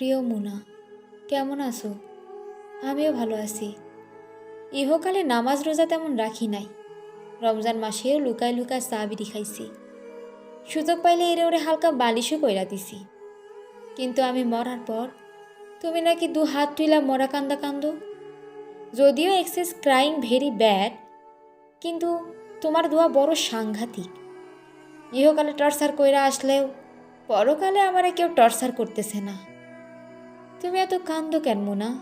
প্রিয় মুনা, কেমন আছো? আমিও ভালো আছি। ইহকালে নামাজ রোজা তেমন রাখি নাই। রমজান মাসেও লুকায় লুকায় চা বিড়ি খাইছি। সুযোগ পাইলে এরে ওরে হালকা বালিশও কইরা দিছি। কিন্তু আমি মরার পর তুমি নাকি দু হাত তুইলা মরা কান্দা কান্দো? যদিও এক্সেস ক্রাইং ভেরি ব্যাড কিন্তু তোমার দোয়া বড় সাংঘাতিক। ইহকালে টর্চার কইরা আসলেও পরকালে আমারে কেউ টর্চার করতেছে না। তুমি এত কান্দ কেন, মোনা?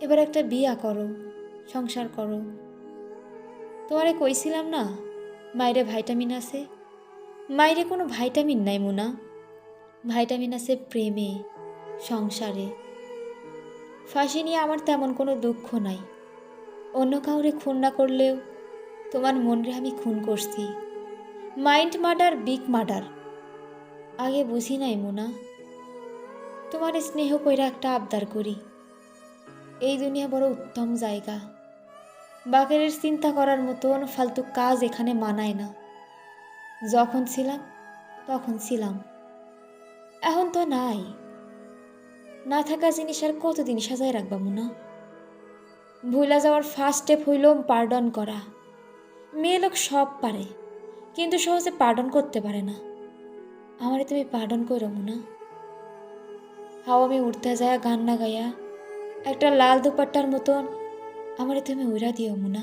এবার একটা বিয়া করো, সংসার করো। তোমারে কইছিলাম না, মাইরে ভাইটামিন আছে? মাইরে কোনো ভাইটামিন নাই, মোনা। ভাইটামিন আছে প্রেমে, সংসারে। ফাঁসি নিয়ে আমার তেমন কোনো দুঃখ নাই। অন্য কাউরে খুন না করলেও তোমার মনরে আমি খুন করছি। Mind murder, big murder. আগে বুঝি নাই, মোনা। তোমার স্নেহ কইরা একটা আবদার করি। এই দুনিয়া বড় উত্তম জায়গা। বাকেরের চিন্তা করার মতন ফালতু কাজ এখানে মানায় না। যখন ছিলাম, তখন ছিলাম। এখন তো নাই। না থাকা জিনিস আর কতদিন সাজায় রাখবা, মুনা? ভুলা যাওয়ার ফার্স্ট স্টেপ হইল পার্ডন করা। মেয়ে লোক সব পারে, কিন্তু সহজে পার্ডন করতে পারে না। আমারে তুমি পার্ডন করো মুনা। হাও আমি উঠতে যায় গান না গায়া একটা লাল দুপাট্টার মতন আমার তুমি উড়া দিও মুনা।